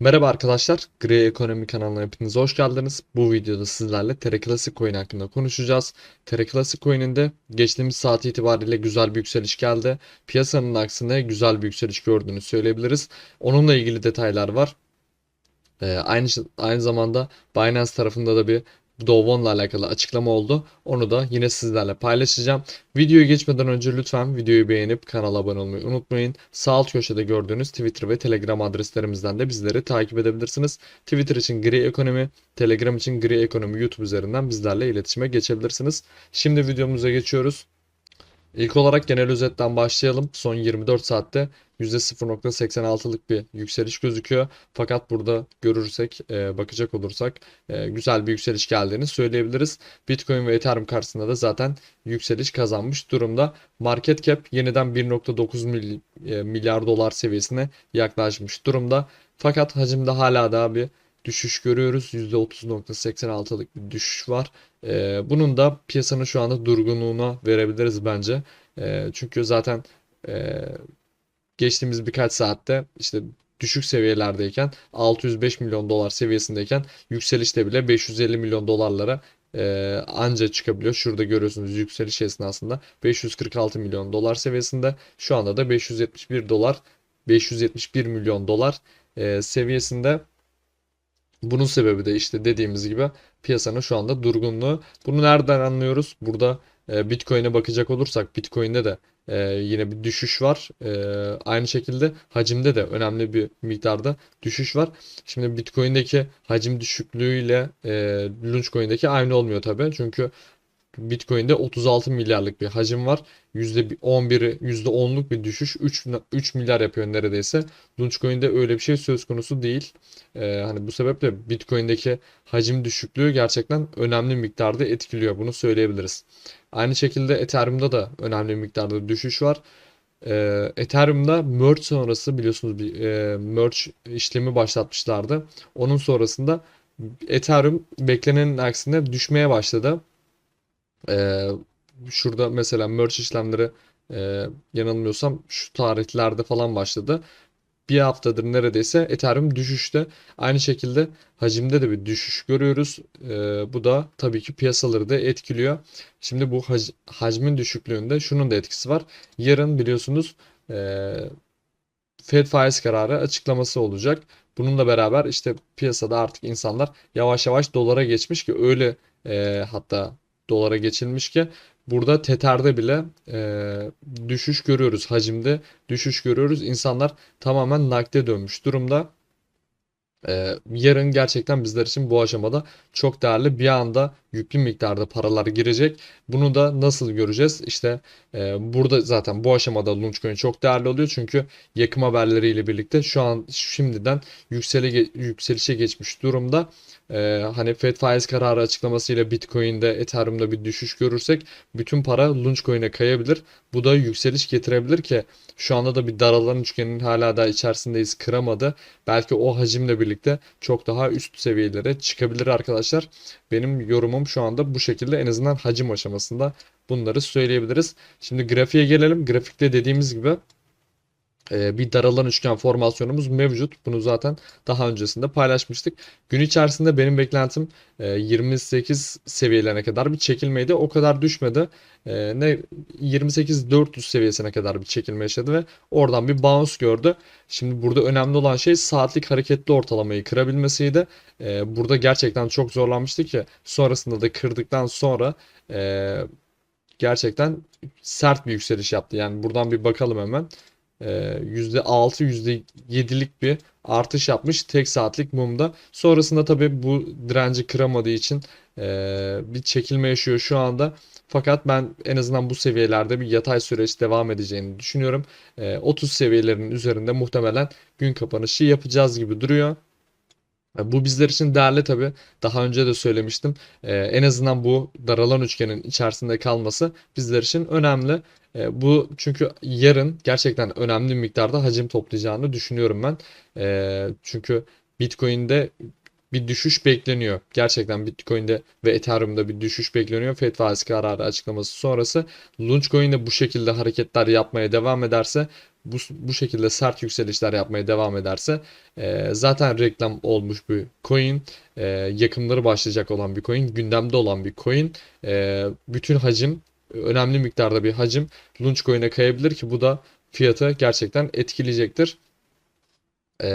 Merhaba arkadaşlar, Gri Ekonomi kanalına hepiniz hoş geldiniz. Bu videoda sizlerle Terra Classic Coin hakkında konuşacağız. Terra Classic Coin'in geçtiğimiz saat itibariyle güzel bir yükseliş geldi. Piyasanın aksine güzel bir yükseliş gördüğünü söyleyebiliriz. Onunla ilgili detaylar var. Ee, aynı aynı zamanda Binance tarafında da bir Dovon'la alakalı açıklama oldu. Onu da yine sizlerle paylaşacağım. Videoyu geçmeden önce lütfen videoyu beğenip kanala abone olmayı unutmayın. Sağ alt köşede gördüğünüz Twitter ve Telegram adreslerimizden de bizleri takip edebilirsiniz. Twitter için Gri Ekonomi, Telegram için Gri Ekonomi YouTube üzerinden bizlerle iletişime geçebilirsiniz. Şimdi videomuza geçiyoruz. İlk olarak genel özetten başlayalım. Son 24 saatte %0.86'lık bir yükseliş gözüküyor. Fakat burada görürsek, e, bakacak olursak e, güzel bir yükseliş geldiğini söyleyebiliriz. Bitcoin ve Ethereum karşısında da zaten yükseliş kazanmış durumda. Market cap yeniden 1.9 mil, e, milyar dolar seviyesine yaklaşmış durumda. Fakat hacimde hala daha bir düşüş görüyoruz. %30.86'lık bir düşüş var. Ee, bunun da piyasanın şu anda durgunluğuna verebiliriz bence. Ee, çünkü zaten e, geçtiğimiz birkaç saatte işte düşük seviyelerdeyken 605 milyon dolar seviyesindeyken yükselişte bile 550 milyon dolarlara e, anca çıkabiliyor. Şurada görüyorsunuz yükseliş esnasında 546 milyon dolar seviyesinde. Şu anda da 571 dolar 571 milyon dolar e, seviyesinde. Bunun sebebi de işte dediğimiz gibi piyasanın şu anda durgunluğu. Bunu nereden anlıyoruz? Burada e, Bitcoin'e bakacak olursak Bitcoin'de de e, yine bir düşüş var. E, aynı şekilde hacimde de önemli bir miktarda düşüş var. Şimdi Bitcoin'deki hacim düşüklüğüyle e, Launchcoin'deki aynı olmuyor tabii. Çünkü Bitcoin'de 36 milyarlık bir hacim var. %11'i %10'luk bir düşüş 3, 3 milyar yapıyor neredeyse. Dogecoin'de öyle bir şey söz konusu değil. Ee, hani bu sebeple Bitcoin'deki hacim düşüklüğü gerçekten önemli miktarda etkiliyor. Bunu söyleyebiliriz. Aynı şekilde Ethereum'da da önemli miktarda düşüş var. Ee, Ethereum'da merge sonrası biliyorsunuz bir e, merge işlemi başlatmışlardı. Onun sonrasında Ethereum beklenenin aksine düşmeye başladı. Ee, şurada mesela merge işlemleri e, yanılmıyorsam şu tarihlerde falan başladı. Bir haftadır neredeyse Ethereum düşüşte. Aynı şekilde hacimde de bir düşüş görüyoruz. Ee, bu da tabii ki piyasaları da etkiliyor. Şimdi bu hac hacmin düşüklüğünde şunun da etkisi var. Yarın biliyorsunuz e, Fed faiz kararı açıklaması olacak. Bununla beraber işte piyasada artık insanlar yavaş yavaş dolara geçmiş ki öyle e, hatta dolara geçilmiş ki burada Tether'de bile e, düşüş görüyoruz. Hacimde düşüş görüyoruz. İnsanlar tamamen nakde dönmüş durumda. Ee, yarın gerçekten bizler için bu aşamada çok değerli bir anda yüklü miktarda paralar girecek. Bunu da nasıl göreceğiz? İşte e, burada zaten bu aşamada Launchcoin çok değerli oluyor. Çünkü yakım haberleriyle birlikte şu an şimdiden yükseli, yükselişe geçmiş durumda. Ee, hani Fed faiz kararı açıklamasıyla Bitcoin'de, Ethereum'da bir düşüş görürsek bütün para Launchcoin'e kayabilir. Bu da yükseliş getirebilir ki şu anda da bir daralan üçgenin hala da içerisindeyiz kıramadı. Belki o hacimle birlikte çok daha üst seviyelere çıkabilir arkadaşlar. Benim yorumum şu anda bu şekilde en azından hacim aşamasında bunları söyleyebiliriz. Şimdi grafiğe gelelim. Grafikte dediğimiz gibi e, bir daralan üçgen formasyonumuz mevcut. Bunu zaten daha öncesinde paylaşmıştık. Gün içerisinde benim beklentim 28 e, seviyelerine kadar bir çekilmeydi. O kadar düşmedi. E, ne 28-400 seviyesine kadar bir çekilme yaşadı ve oradan bir bounce gördü. Şimdi burada önemli olan şey saatlik hareketli ortalamayı kırabilmesiydi. Burada gerçekten çok zorlanmıştı ki sonrasında da kırdıktan sonra gerçekten sert bir yükseliş yaptı. Yani buradan bir bakalım hemen. %6 %7'lik bir artış yapmış tek saatlik mumda. Sonrasında tabii bu direnci kıramadığı için e, bir çekilme yaşıyor şu anda. Fakat ben en azından bu seviyelerde bir yatay süreç devam edeceğini düşünüyorum. E, 30 seviyelerinin üzerinde muhtemelen gün kapanışı yapacağız gibi duruyor. Bu bizler için değerli tabii. Daha önce de söylemiştim. Ee, en azından bu daralan üçgenin içerisinde kalması bizler için önemli. Ee, bu çünkü yarın gerçekten önemli bir miktarda hacim toplayacağını düşünüyorum ben. Ee, çünkü Bitcoin'de bir düşüş bekleniyor. Gerçekten Bitcoin'de ve Ethereum'da bir düşüş bekleniyor. Fed faiz kararı açıklaması sonrası Launchcoin de bu şekilde hareketler yapmaya devam ederse bu, bu şekilde sert yükselişler yapmaya devam ederse e, zaten reklam olmuş bir coin e, yakımları başlayacak olan bir coin gündemde olan bir coin e, bütün hacim önemli miktarda bir hacim Launchcoin'e kayabilir ki bu da fiyatı gerçekten etkileyecektir. E,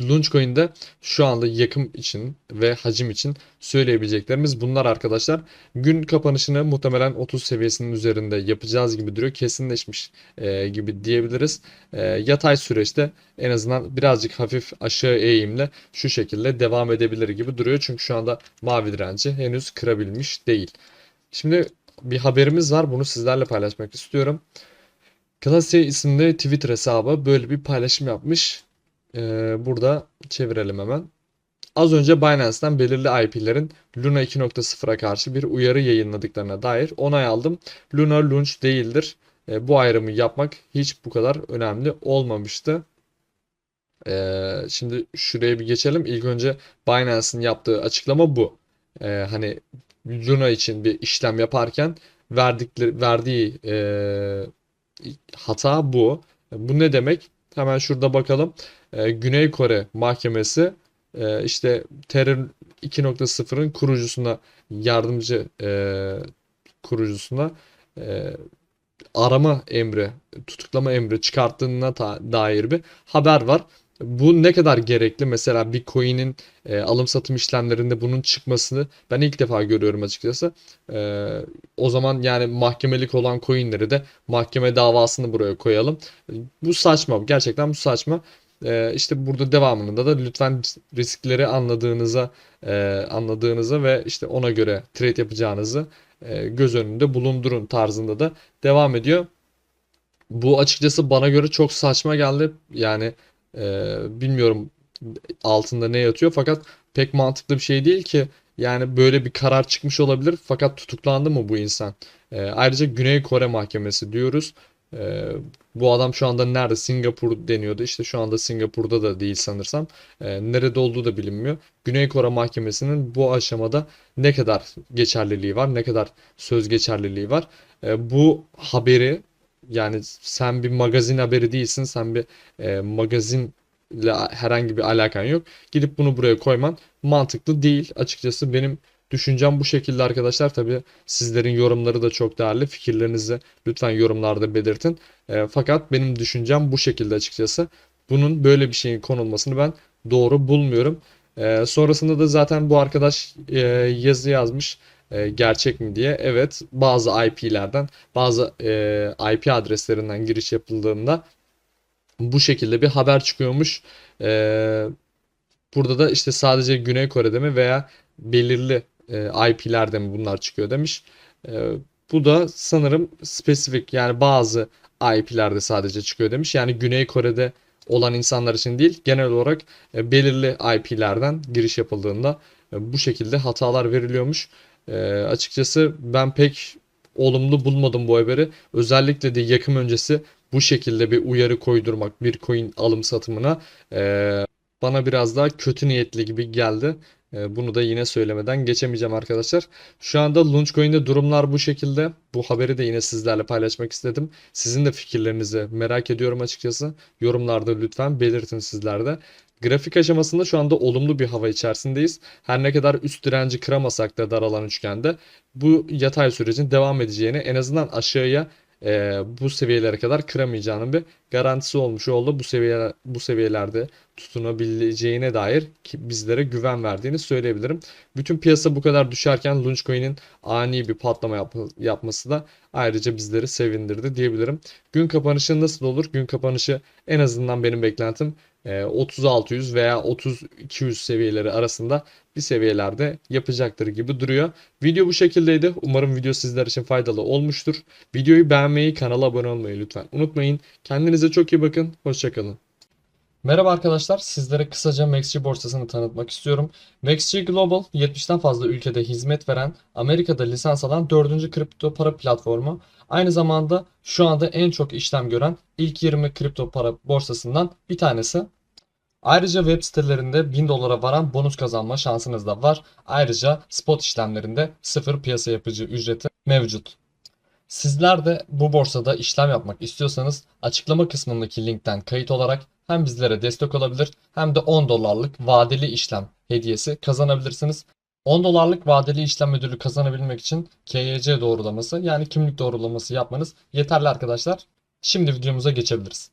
Launchcoin'de şu anda yakım için ve hacim için söyleyebileceklerimiz bunlar arkadaşlar. Gün kapanışını muhtemelen 30 seviyesinin üzerinde yapacağız gibi duruyor. Kesinleşmiş e, gibi diyebiliriz. E, yatay süreçte en azından birazcık hafif aşağı eğimle şu şekilde devam edebilir gibi duruyor. Çünkü şu anda mavi direnci henüz kırabilmiş değil. Şimdi bir haberimiz var. Bunu sizlerle paylaşmak istiyorum. Classy isimli Twitter hesabı böyle bir paylaşım yapmış. Ee, burada çevirelim hemen. Az önce Binance'ten belirli IP'lerin Luna 2.0'a karşı bir uyarı yayınladıklarına dair onay aldım. Luna launch değildir. Ee, bu ayrımı yapmak hiç bu kadar önemli olmamıştı. Ee, şimdi şuraya bir geçelim. İlk önce Binance'ın yaptığı açıklama bu. Ee, hani Luna için bir işlem yaparken verdikleri verdiği e, hata bu. Bu ne demek? Hemen şurada bakalım. Ee, Güney Kore Mahkemesi e, işte Terör 2.0'ın kurucusuna yardımcı e, kurucusuna e, arama emri, tutuklama emri çıkarttığına dair bir haber var. Bu ne kadar gerekli? Mesela bir coin'in e, alım satım işlemlerinde bunun çıkmasını ben ilk defa görüyorum açıkçası. E, o zaman yani mahkemelik olan coin'leri de mahkeme davasını buraya koyalım. Bu saçma. Gerçekten bu saçma. E, işte burada devamında da lütfen riskleri anladığınıza e, anladığınıza ve işte ona göre trade yapacağınızı e, göz önünde bulundurun tarzında da devam ediyor. Bu açıkçası bana göre çok saçma geldi. Yani ee, bilmiyorum altında ne yatıyor fakat pek mantıklı bir şey değil ki. Yani böyle bir karar çıkmış olabilir fakat tutuklandı mı bu insan? Ee, ayrıca Güney Kore Mahkemesi diyoruz. Ee, bu adam şu anda nerede? Singapur deniyordu. İşte şu anda Singapur'da da değil sanırsam. Ee, nerede olduğu da bilinmiyor. Güney Kore Mahkemesi'nin bu aşamada ne kadar geçerliliği var? Ne kadar söz geçerliliği var? Ee, bu haberi yani sen bir magazin haberi değilsin. Sen bir e, magazinle herhangi bir alakan yok. Gidip bunu buraya koyman mantıklı değil. Açıkçası benim düşüncem bu şekilde arkadaşlar. Tabii sizlerin yorumları da çok değerli. Fikirlerinizi lütfen yorumlarda belirtin. E, fakat benim düşüncem bu şekilde açıkçası. Bunun böyle bir şeyin konulmasını ben doğru bulmuyorum. E, sonrasında da zaten bu arkadaş e, yazı yazmış e, gerçek mi diye. Evet bazı IP'lerden bazı e, IP adreslerinden giriş yapıldığında bu şekilde bir haber çıkıyormuş. E, burada da işte sadece Güney Kore'de mi veya belirli e, IP'lerde mi bunlar çıkıyor demiş. E, bu da sanırım spesifik yani bazı IP'lerde sadece çıkıyor demiş. Yani Güney Kore'de olan insanlar için değil genel olarak e, belirli IP'lerden giriş yapıldığında e, bu şekilde hatalar veriliyormuş. E, açıkçası ben pek olumlu bulmadım bu haberi. Özellikle de yakım öncesi bu şekilde bir uyarı koydurmak bir coin alım satımına e, bana biraz daha kötü niyetli gibi geldi. E, bunu da yine söylemeden geçemeyeceğim arkadaşlar. Şu anda Launchcoin'de durumlar bu şekilde. Bu haberi de yine sizlerle paylaşmak istedim. Sizin de fikirlerinizi merak ediyorum açıkçası. Yorumlarda lütfen belirtin sizler de. Grafik aşamasında şu anda olumlu bir hava içerisindeyiz. Her ne kadar üst direnci kıramasak da daralan üçgende bu yatay sürecin devam edeceğini en azından aşağıya e, bu seviyelere kadar kıramayacağının bir garantisi olmuş oldu. Bu seviyeler bu seviyelerde tutunabileceğine dair ki bizlere güven verdiğini söyleyebilirim. Bütün piyasa bu kadar düşerken Launchcoin'in ani bir patlama yap yapması da ayrıca bizleri sevindirdi diyebilirim. Gün kapanışı nasıl olur? Gün kapanışı en azından benim beklentim 3600 e, veya 3200 seviyeleri arasında bir seviyelerde yapacaktır gibi duruyor. Video bu şekildeydi. Umarım video sizler için faydalı olmuştur. Videoyu beğenmeyi, kanala abone olmayı lütfen unutmayın. Kendinize çok iyi bakın. Hoşçakalın. Merhaba arkadaşlar, sizlere kısaca MaxG borsasını tanıtmak istiyorum. MaxG Global, 70'ten fazla ülkede hizmet veren, Amerika'da lisans alan 4. kripto para platformu. Aynı zamanda şu anda en çok işlem gören ilk 20 kripto para borsasından bir tanesi. Ayrıca web sitelerinde 1000 dolara varan bonus kazanma şansınız da var. Ayrıca spot işlemlerinde sıfır piyasa yapıcı ücreti mevcut. Sizler de bu borsada işlem yapmak istiyorsanız açıklama kısmındaki linkten kayıt olarak hem bizlere destek olabilir hem de 10 dolarlık vadeli işlem hediyesi kazanabilirsiniz. 10 dolarlık vadeli işlem ödülü kazanabilmek için KYC doğrulaması yani kimlik doğrulaması yapmanız yeterli arkadaşlar. Şimdi videomuza geçebiliriz.